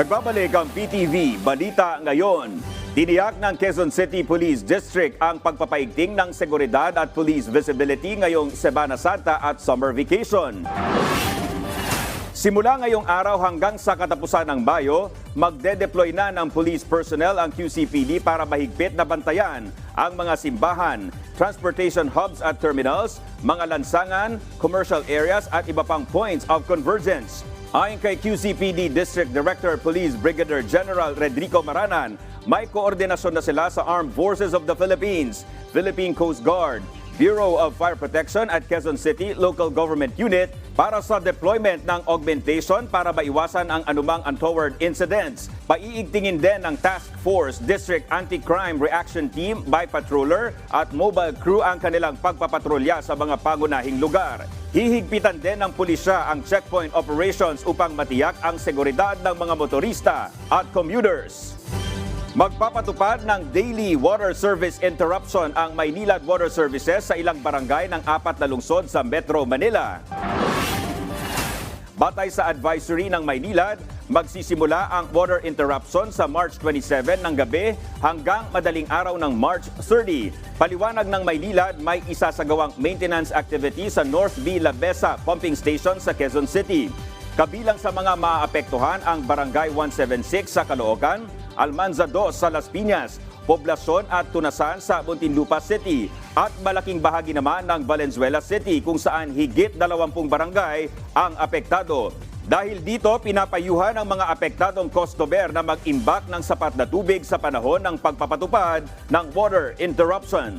Nagbabalik ang PTV Balita Ngayon. Tiniyak ng Quezon City Police District ang pagpapaigting ng seguridad at police visibility ngayong Semana Santa at summer vacation. Simula ngayong araw hanggang sa katapusan ng Bayo, magde-deploy na ng police personnel ang QCPD para mahigpit na bantayan ang mga simbahan, transportation hubs at terminals, mga lansangan, commercial areas at iba pang points of convergence. Ayon kay QCPD District Director Police Brigadier General Redrico Maranan, may koordinasyon na sila sa Armed Forces of the Philippines, Philippine Coast Guard, Bureau of Fire Protection at Quezon City Local Government Unit para sa deployment ng augmentation para maiwasan ang anumang untoward incidents. Paiigtingin din ng Task Force District Anti-Crime Reaction Team by Patroller at mobile crew ang kanilang pagpapatrolya sa mga pangunahing lugar. Hihigpitan din ng pulisya ang checkpoint operations upang matiyak ang seguridad ng mga motorista at commuters. Magpapatupad ng daily water service interruption ang Maynilad Water Services sa ilang barangay ng apat na lungsod sa Metro Manila. Batay sa advisory ng Maynilad, magsisimula ang water interruption sa March 27 ng gabi hanggang madaling araw ng March 30. Paliwanag ng Maynilad, may isasagawang maintenance activity sa North B. Labesa Pumping Station sa Quezon City. Kabilang sa mga maapektuhan ang Barangay 176 sa Caloocan, Almanza 2 sa Las Piñas, Poblasyon at Tunasan sa Muntinlupa City at malaking bahagi naman ng Valenzuela City kung saan higit 20 barangay ang apektado. Dahil dito, pinapayuhan ang mga apektadong customer na mag-imbak ng sapat na tubig sa panahon ng pagpapatupad ng water interruption.